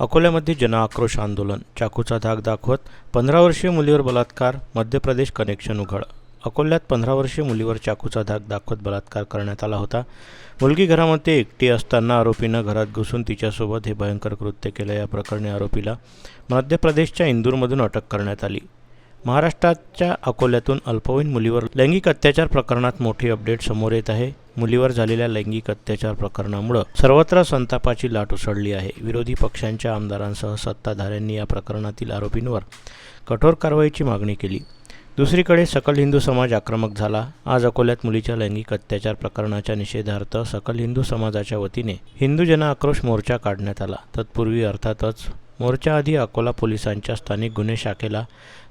अकोल्यामध्ये जनआक्रोश आंदोलन. चाकूचा धाक दाखवत पंधरा वर्षीय मुलीवर बलात्कार मध्य प्रदेश कनेक्शन उघड. अकोल्यात पंधरा वर्षीय मुलीवर चाकूचा धाक दाखवत बलात्कार करण्यात आला होता. मुलगी घरामध्ये एकटी असताना आरोपीनं घरात घुसून तिच्यासोबत हे भयंकर कृत्य केलं. या प्रकरणी आरोपीला मध्य प्रदेशच्या इंदूरमधून अटक करण्यात आली. महाराष्ट्राच्या अकोल्यातून अल्पवयीन मुलीवर लैंगिक अत्याचार प्रकरणात मोठी अपडेट समोर येत आहे. मुलीवर झालेल्या लैंगिक अत्याचार प्रकरणामुळं सर्वत्र संतापाची लाट उसळली आहे. विरोधी पक्षांच्या आमदारांसह सत्ताधाऱ्यांनी या प्रकरणातील आरोपींवर कठोर कारवाईची मागणी केली. दुसरीकडे सकल हिंदू समाज आक्रमक झाला. आज अकोल्यात मुलीच्या लैंगिक अत्याचार प्रकरणाच्या निषेधार्थ सकल हिंदू समाजाच्या वतीने हिंदू जन आक्रोश मोर्चा काढण्यात आला. तत्पूर्वी अर्थातच मोर्चाआधी अकोला पोलिसांच्या स्थानिक गुन्हे शाखेला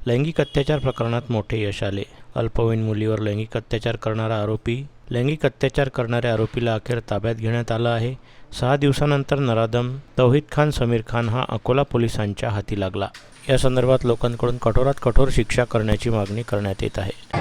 लैंगिक अत्याचार प्रकरणात मोठे यश आले. अल्पवयीन मुलीवर लैंगिक अत्याचार करणारा आरोपी लैंगिक अत्याचार करणाऱ्या आरोपीला अखेर ताब्यात घेण्यात आलं आहे. सहा दिवसानंतर नरादम तौहीद खान समीर खान हा अकोला पोलिसांच्या हाती लागला. या संदर्भात लोकांकडून कठोरात कठोर शिक्षा करण्याची मागणी करण्यात येत आहे.